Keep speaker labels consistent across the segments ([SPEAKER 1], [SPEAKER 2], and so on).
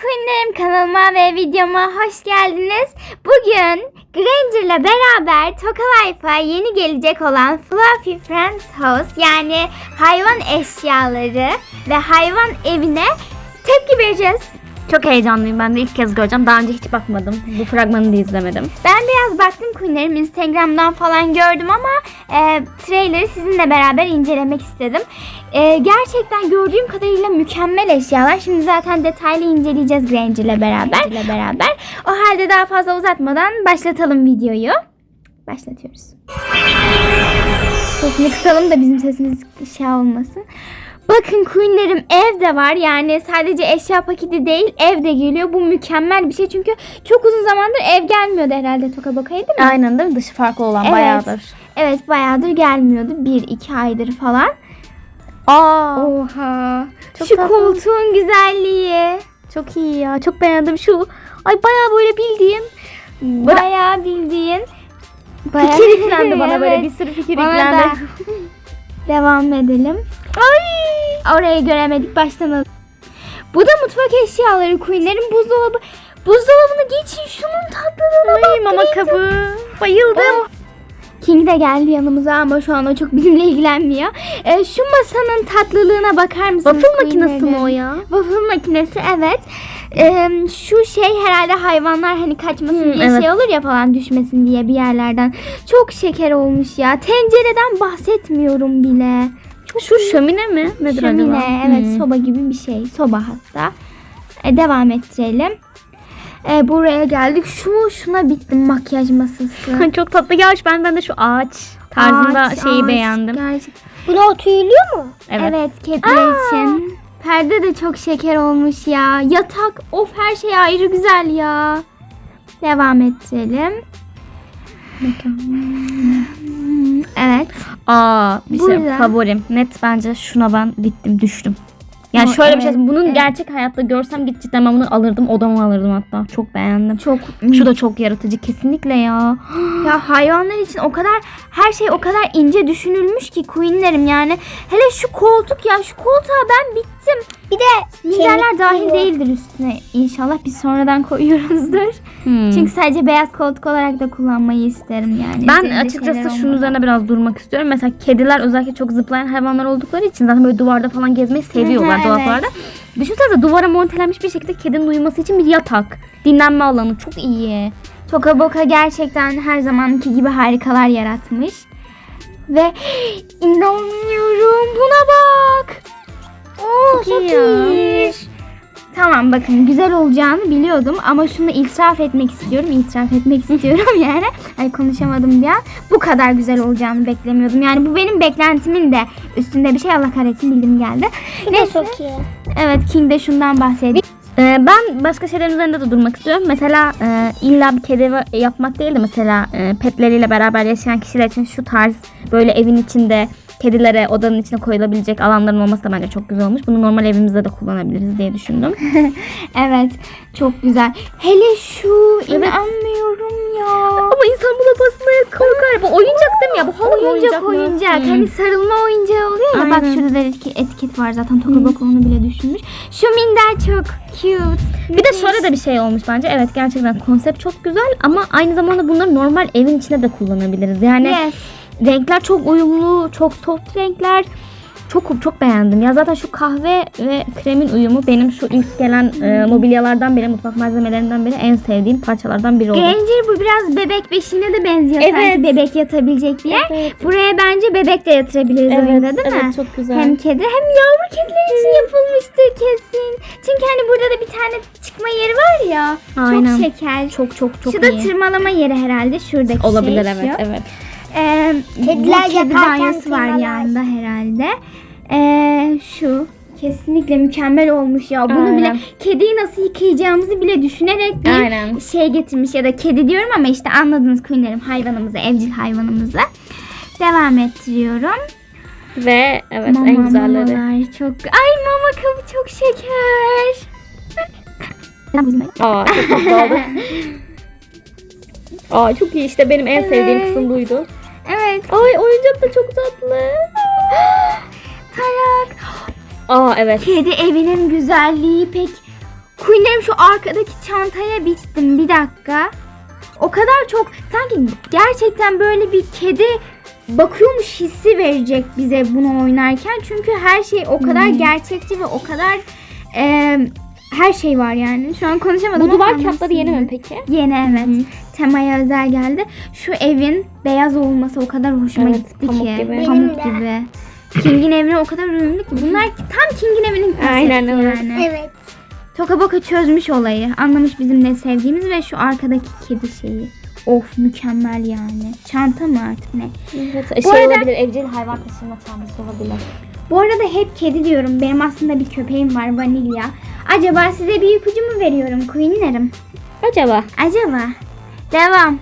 [SPEAKER 1] Queenlerim kanalıma ve videoma hoş geldiniz. Bugün Granger ile beraber Toka Life'a yeni gelecek olan Fluffy Friends House yani hayvan eşyaları ve hayvan evine tepki vereceğiz.
[SPEAKER 2] Çok heyecanlıyım ben de ilk kez göreceğim. Daha önce hiç bakmadım. Bu fragmanı da izlemedim.
[SPEAKER 1] Ben biraz baktım Queenlerim Instagram'dan falan gördüm ama e, trailer'ı sizinle beraber incelemek istedim. E, gerçekten gördüğüm kadarıyla mükemmel eşyalar. Şimdi zaten detaylı inceleyeceğiz Granger ile beraber. beraber. O halde daha fazla uzatmadan başlatalım videoyu. Başlatıyoruz. Sesini kısalım da bizim sesimiz şey olmasın. Bakın Queen'lerim ev de var. Yani sadece eşya paketi değil ev de geliyor. Bu mükemmel bir şey çünkü çok uzun zamandır ev gelmiyordu herhalde Toka Baka'ya değil mi?
[SPEAKER 2] Aynen değil mi? Dışı farklı olan
[SPEAKER 1] Evet.
[SPEAKER 2] bayağıdır.
[SPEAKER 1] Evet bayağıdır gelmiyordu. Bir iki aydır falan.
[SPEAKER 2] Aa,
[SPEAKER 1] Oha.
[SPEAKER 2] Çok
[SPEAKER 1] Şu
[SPEAKER 2] tatlı.
[SPEAKER 1] koltuğun güzelliği.
[SPEAKER 2] çok iyi ya. Çok beğendim şu. Ay bayağı böyle bildiğin.
[SPEAKER 1] Bayağı bildiğin.
[SPEAKER 2] Fikir yüklendi bana böyle
[SPEAKER 1] Evet.
[SPEAKER 2] bir sürü fikir yüklendi.
[SPEAKER 1] Devam edelim. Ay! Orayı göremedik baştan alalım. Bu da mutfak eşyaları Queen'lerin buzdolabı. Buzdolabını geçin şunun tatlılığına
[SPEAKER 2] Ay
[SPEAKER 1] bak.
[SPEAKER 2] mama kabı. Bayıldım.
[SPEAKER 1] Oh. King de geldi yanımıza ama şu an o çok bizimle ilgilenmiyor. Ee, şu masanın tatlılığına bakar mısınız?
[SPEAKER 2] Waffle makinesi mi o ya?
[SPEAKER 1] Waffle makinesi evet. Ee, şu şey herhalde hayvanlar hani kaçmasın
[SPEAKER 2] Hmm,
[SPEAKER 1] diye
[SPEAKER 2] evet.
[SPEAKER 1] şey olur ya falan düşmesin diye bir yerlerden. Çok şeker olmuş ya. Tencereden bahsetmiyorum bile.
[SPEAKER 2] Şu şömine mi? Nedir
[SPEAKER 1] Şömine
[SPEAKER 2] acaba?
[SPEAKER 1] evet
[SPEAKER 2] Hmm.
[SPEAKER 1] soba gibi bir şey. Soba hatta. E, devam ettirelim. E, buraya geldik. Şu şuna bittim makyaj masası.
[SPEAKER 2] Çok tatlı gelmiş. Ben, ben de şu ağaç tarzında
[SPEAKER 1] Ağaç,
[SPEAKER 2] şeyi
[SPEAKER 1] ağaç,
[SPEAKER 2] beğendim.
[SPEAKER 1] Gerçek.
[SPEAKER 3] Buna tüyülüyor mu?
[SPEAKER 1] Evet,
[SPEAKER 2] Evet.
[SPEAKER 1] kediler için. Perde de çok şeker olmuş ya. Yatak of her şey ayrı güzel ya. Devam ettirelim. Hmm, Evet.
[SPEAKER 2] Aa, bir şey
[SPEAKER 1] Burada.
[SPEAKER 2] favorim. Net bence şuna ben bittim, düştüm. Yani
[SPEAKER 1] O,
[SPEAKER 2] şöyle bir şey. Bunun
[SPEAKER 1] evet.
[SPEAKER 2] gerçek hayatta görsem git cidden ben bunu alırdım. Odama alırdım hatta. Çok beğendim.
[SPEAKER 1] Çok
[SPEAKER 2] Şu da çok yaratıcı kesinlikle ya.
[SPEAKER 1] Ya hayvanlar için o kadar her şey o kadar ince düşünülmüş ki Queen'lerim yani. Hele şu koltuk ya şu koltuğa ben bittim.
[SPEAKER 3] Bir de
[SPEAKER 1] Minderler dahil değildir üstüne. İnşallah biz sonradan koyuyoruzdur.
[SPEAKER 2] Hmm.
[SPEAKER 1] Çünkü sadece beyaz koltuk olarak da kullanmayı isterim yani.
[SPEAKER 2] ben
[SPEAKER 1] Üzerinde
[SPEAKER 2] açıkçası şunun üzerine biraz durmak istiyorum. Mesela kediler özellikle çok zıplayan hayvanlar oldukları için zaten böyle duvarda falan gezmeyi seviyorlar
[SPEAKER 1] hı,
[SPEAKER 2] dolaplarda. Düşünsenize duvara montelenmiş bir şekilde kedinin uyuması için bir yatak. Dinlenme alanı çok iyi.
[SPEAKER 1] Toka Boka gerçekten her zamanki gibi harikalar yaratmış. Ve inanmıyorum buna bak. Oo,
[SPEAKER 2] Çok iyi ya.
[SPEAKER 1] Tamam bakın güzel olacağını biliyordum ama şunu itiraf etmek istiyorum. İtiraf etmek istiyorum yani. Ay konuşamadım bir an. Bu kadar güzel olacağını beklemiyordum. Yani bu benim beklentimin de üstünde bir şey Allah kahretsin bildim geldi.
[SPEAKER 3] Bu
[SPEAKER 1] Neyse.
[SPEAKER 3] çok iyi.
[SPEAKER 1] Evet King de şundan bahsediyor.
[SPEAKER 2] Ee, ben başka şeylerin üzerinde de durmak istiyorum. Mesela e, illa bir kedi yapmak değil de mesela e, petleriyle beraber yaşayan kişiler için şu tarz böyle evin içinde kedilere odanın içine koyulabilecek alanların olması da bence çok güzel olmuş. Bunu normal evimizde de kullanabiliriz diye düşündüm.
[SPEAKER 1] Evet çok güzel. Hele şu
[SPEAKER 2] Evet.
[SPEAKER 1] inanmıyorum ya.
[SPEAKER 2] Ama insan buna basmaya korkar. Bu oyuncak değil mi ya? Bu halı
[SPEAKER 1] Oyuncak
[SPEAKER 2] mı?
[SPEAKER 1] oyuncak.
[SPEAKER 2] Hmm.
[SPEAKER 1] Hani sarılma oyuncağı oluyor ya. Bak şurada da etiket, var zaten. Toka Boka onu bile düşünmüş. Şu minder çok cute.
[SPEAKER 2] Bir de şöyle de bir şey olmuş bence. Evet gerçekten konsept çok güzel ama aynı zamanda bunları normal evin içinde de kullanabiliriz. Yani
[SPEAKER 1] Yes.
[SPEAKER 2] Renkler çok uyumlu, çok soft renkler. Çok çok beğendim. Ya zaten şu kahve ve kremin uyumu benim şu ilk gelen e, mobilyalardan biri, mutfak malzemelerinden biri en sevdiğim parçalardan biri oldu.
[SPEAKER 1] Granger bu biraz bebek beşiğine de benziyor
[SPEAKER 2] Evet.
[SPEAKER 1] sanki bebek yatabilecek bir yer.
[SPEAKER 2] Evet.
[SPEAKER 1] Buraya bence bebek de yatırabiliriz
[SPEAKER 2] Evet,
[SPEAKER 1] oyunda değil mi?
[SPEAKER 2] evet, çok güzel.
[SPEAKER 1] Hem kedi hem yavru kediler için yapılmıştır kesin. Çünkü hani burada da bir tane çıkma yeri var ya.
[SPEAKER 2] Aynen.
[SPEAKER 1] Çok şeker.
[SPEAKER 2] Çok çok çok
[SPEAKER 1] Şu da
[SPEAKER 2] iyi.
[SPEAKER 1] tırmalama yeri herhalde şuradaki
[SPEAKER 2] Olabilir
[SPEAKER 1] şey.
[SPEAKER 2] evet
[SPEAKER 1] şu.
[SPEAKER 2] evet.
[SPEAKER 1] Ee,
[SPEAKER 3] Kediler
[SPEAKER 1] bu kedi
[SPEAKER 3] yatarken
[SPEAKER 1] banyosu var
[SPEAKER 3] tırmalar.
[SPEAKER 1] yanında herhalde. Ee, şu kesinlikle mükemmel olmuş ya. Bunu
[SPEAKER 2] Aynen.
[SPEAKER 1] bile kediyi nasıl yıkayacağımızı bile düşünerek bir
[SPEAKER 2] Aynen.
[SPEAKER 1] şey getirmiş ya da kedi diyorum ama işte anladınız Queen'lerim hayvanımızı, evcil hayvanımızı. Devam ettiriyorum.
[SPEAKER 2] Ve evet
[SPEAKER 1] Mama,
[SPEAKER 2] en güzelleri.
[SPEAKER 1] mamalar çok... Ay mama kabı çok şeker.
[SPEAKER 2] Aa çok tatlı oldu. Aa çok iyi işte benim en sevdiğim
[SPEAKER 1] Evet.
[SPEAKER 2] kısım buydu.
[SPEAKER 1] Evet.
[SPEAKER 2] Ay oyuncak da çok tatlı.
[SPEAKER 1] Tarak.
[SPEAKER 2] Aa evet.
[SPEAKER 1] Kedi evinin güzelliği pek Queen'lerim şu arkadaki çantaya bittim bir dakika. O kadar çok sanki gerçekten böyle bir kedi bakıyormuş hissi verecek bize bunu oynarken. Çünkü her şey o kadar gerçekçi ve o kadar e, her şey var yani. Şu an konuşamadım
[SPEAKER 2] Bu duvar kağıtları yeni mi peki?
[SPEAKER 1] Yeni evet. Temaya özel geldi. Şu evin beyaz olması o kadar hoşuma
[SPEAKER 2] Evet,
[SPEAKER 1] gitti
[SPEAKER 2] pamuk
[SPEAKER 1] ki.
[SPEAKER 2] gibi.
[SPEAKER 1] Pamuk
[SPEAKER 3] Benim
[SPEAKER 1] gibi. King'in evine o kadar uyumlu ki. Bunlar tam King'in evinin konsepti
[SPEAKER 2] Aynen, evet.
[SPEAKER 1] yani.
[SPEAKER 3] Evet.
[SPEAKER 1] Toka Boka çözmüş olayı. Anlamış bizim ne sevdiğimiz ve şu arkadaki kedi şeyi. Of mükemmel yani. Çanta mı artık ne?
[SPEAKER 2] Evet.
[SPEAKER 1] Bu
[SPEAKER 2] şey
[SPEAKER 1] arada-
[SPEAKER 2] olabilir. Evcil hayvan taşıma çantası olabilir.
[SPEAKER 1] Bu arada hep kedi diyorum. Benim aslında bir köpeğim var Vanilya. Acaba size bir ipucu mu veriyorum Queen'lerim?
[SPEAKER 2] Acaba?
[SPEAKER 1] Acaba? Devam.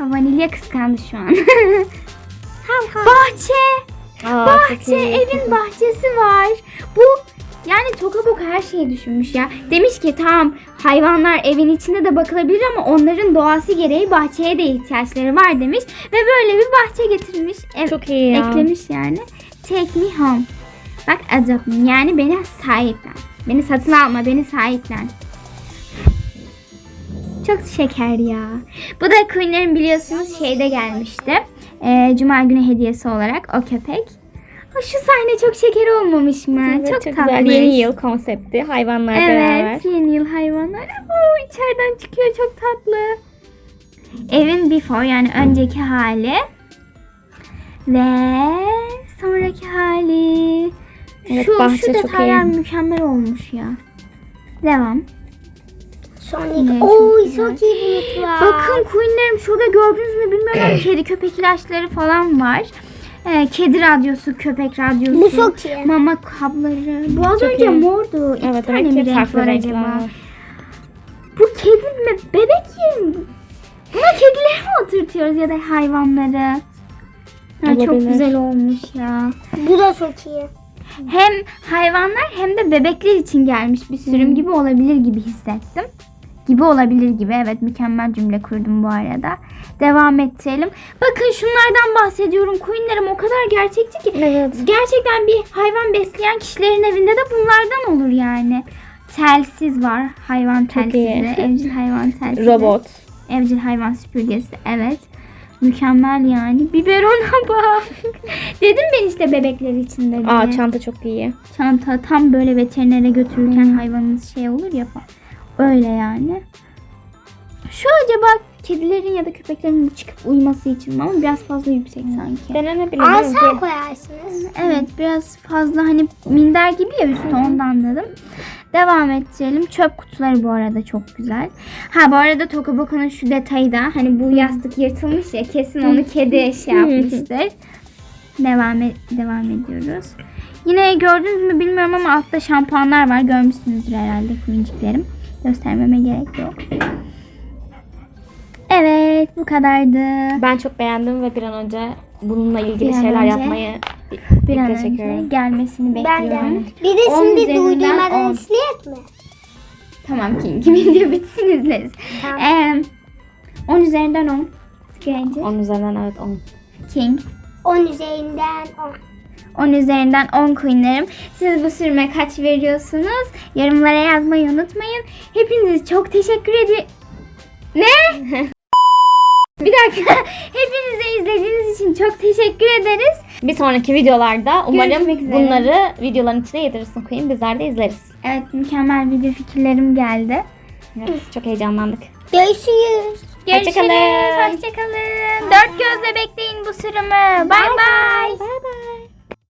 [SPEAKER 1] Vanilya kıskandı şu an. Bahçe.
[SPEAKER 2] Aa,
[SPEAKER 1] Bahçe, evin bahçesi var. Bu yani Toka Boka her şeyi düşünmüş ya. Demiş ki tamam hayvanlar evin içinde de bakılabilir ama onların doğası gereği bahçeye de ihtiyaçları var demiş. Ve böyle bir bahçe getirmiş. Ev,
[SPEAKER 2] Çok iyi ya.
[SPEAKER 1] Eklemiş yani. Take me home. Bak me. Yani beni sahiplen. Beni satın alma, beni sahiplen. Çok şeker ya. Bu da Queen'lerin biliyorsunuz şeyde gelmişti. Ee, Cuma günü hediyesi olarak o köpek. Aa, Şu sahne çok şeker olmamış mı?
[SPEAKER 2] Evet,
[SPEAKER 1] çok,
[SPEAKER 2] çok,
[SPEAKER 1] tatlı.
[SPEAKER 2] güzel. Yeni yıl konsepti. Hayvanlar beraber.
[SPEAKER 1] Evet, yeni yıl hayvanlar. Oo, içeriden çıkıyor çok tatlı. Evin before yani önceki hali ve sonraki hali.
[SPEAKER 2] Evet,
[SPEAKER 1] şu
[SPEAKER 2] bahçe
[SPEAKER 1] şu
[SPEAKER 2] çok
[SPEAKER 1] detaylar
[SPEAKER 2] iyi.
[SPEAKER 1] mükemmel olmuş ya. Devam.
[SPEAKER 3] Sonic.
[SPEAKER 1] Yine
[SPEAKER 3] Oy
[SPEAKER 1] çok
[SPEAKER 3] iyi mutfak.
[SPEAKER 1] Bakın Queen'lerim şurada gördünüz mü bilmiyorum kedi köpek ilaçları falan var. Ee, kedi radyosu, köpek radyosu.
[SPEAKER 3] Bu çok iyi.
[SPEAKER 1] Mama kabları. Bu az
[SPEAKER 2] Çok
[SPEAKER 1] önce
[SPEAKER 2] iyi.
[SPEAKER 1] mordu. İki
[SPEAKER 2] Evet,
[SPEAKER 1] tane mi renk var acaba?
[SPEAKER 2] var.
[SPEAKER 1] Bu kedi mi? Bebek yeri mi? Buna kedileri mi oturtuyoruz ya da hayvanları? Ha, çok güzel olmuş ya.
[SPEAKER 3] Bu da çok iyi.
[SPEAKER 1] Hem hayvanlar hem de bebekler için gelmiş bir sürüm gibi olabilir gibi hissettim. Gibi olabilir gibi. Evet mükemmel cümle kurdum bu arada. Devam ettirelim. Bakın şunlardan bahsediyorum. Queen'lerim o kadar gerçekçi ki.
[SPEAKER 2] Evet.
[SPEAKER 1] Gerçekten bir hayvan besleyen kişilerin evinde de bunlardan olur yani. Telsiz var. Hayvan telsizi.
[SPEAKER 2] iyi.
[SPEAKER 1] Evcil hayvan telsizi.
[SPEAKER 2] Robot.
[SPEAKER 1] Evcil hayvan süpürgesi. Evet. Mükemmel yani. Biberona bak. Dedim ben işte bebekler için de diye.
[SPEAKER 2] Aa çanta çok iyi.
[SPEAKER 1] Çanta tam böyle veterinere götürürken hayvanınız şey olur ya falan. Öyle yani. Şu acaba kedilerin ya da köpeklerin çıkıp uyuması için mi ama biraz fazla yüksek sanki.
[SPEAKER 2] Denenebilir.
[SPEAKER 3] Alsan koyarsınız.
[SPEAKER 1] Evet biraz fazla hani minder gibi ya üstü ondan dedim. Devam ettirelim. Çöp kutuları bu arada çok güzel. Ha bu arada Tokaboko'nun şu detayı da hani bu yastık yırtılmış ya kesin onu kedi şey yapmıştır. Devam et, devam ediyoruz. Yine gördünüz mü bilmiyorum ama altta şampuanlar var. Görmüşsünüzdür herhalde kuminciklerim. Göstermeme gerek yok. Evet bu kadardı.
[SPEAKER 2] Ben çok beğendim ve bir an önce bununla ilgili
[SPEAKER 1] Bir
[SPEAKER 2] şeyler
[SPEAKER 1] önce
[SPEAKER 2] yapmayı
[SPEAKER 1] Bir an önce
[SPEAKER 2] çekiyorum.
[SPEAKER 1] gelmesini
[SPEAKER 3] Ben
[SPEAKER 1] bekliyorum.
[SPEAKER 3] de. Bir de şimdi
[SPEAKER 1] üzerinden
[SPEAKER 3] duyduğumadan
[SPEAKER 1] on.
[SPEAKER 3] izleyek mi?
[SPEAKER 1] Tamam King. Video bitsin izleriz.
[SPEAKER 3] Tamam.
[SPEAKER 1] Ee, 10 üzerinden 10. Scavenger.
[SPEAKER 2] 10 üzerinden evet 10.
[SPEAKER 1] King.
[SPEAKER 3] 10 üzerinden 10.
[SPEAKER 1] 10 üzerinden 10 queenlerim. Siz bu sürüme kaç veriyorsunuz? Yorumlara yazmayı unutmayın. Hepinize çok teşekkür ediyorum. Ne? Bir dakika. Hepinize izlediğiniz için çok teşekkür ederiz.
[SPEAKER 2] Bir sonraki videolarda umarım bunları videoların içine yedirirsin Queen. Bizler de izleriz.
[SPEAKER 1] Evet mükemmel video fikirlerim geldi.
[SPEAKER 2] Evet, çok heyecanlandık.
[SPEAKER 3] Görüşürüz.
[SPEAKER 1] Görüşürüz.
[SPEAKER 2] Hoşçakalın.
[SPEAKER 1] Hoşçakalın. Dört gözle bekleyin bu sürümü. Bay bay.
[SPEAKER 2] Bay bay.